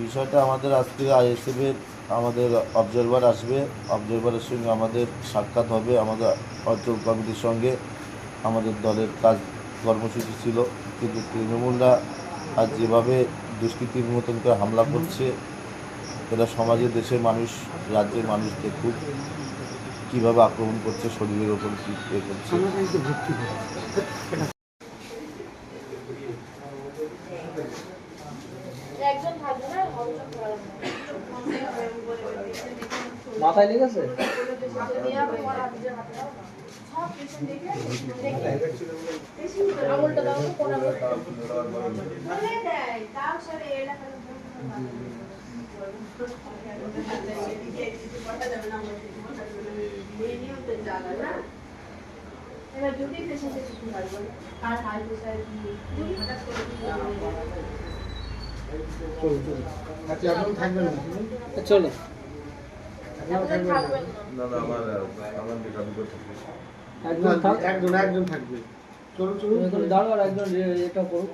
বিষয়টা আমাদের আজকে আইএসএফ এর আমাদের অবজারভার আসবে। অবজারভারের সঙ্গে আমাদের সাক্ষাৎ হবে, আমাদের অঞ্চল কমিটির সঙ্গে। আমাদের দলের কাজ কর্মসূচি ছিল। কিন্তু তৃণমূলরা আজ যেভাবে দুষ্কৃতির মতন করে হামলা করছে, এরা সমাজে, দেশের মানুষ, রাজ্যের মানুষকে খুব কীভাবে আক্রমণ করছে, শরীরের ওপর কী করছে। মাথায় লেগেছে আঙুলটা দাও তো কোন আঙুল এবার যদি পেশেন্টের কিছু হয় বলে আর হাই প্রেশার কি হঠাৎ করে কি আচ্ছা থাকবেন না চলো। না না না আমার আমার আমি করতে একজন একজন একজন থাকবে। চলুন চলো চলুন। এখানে দাঁড়াও একজন এটা করো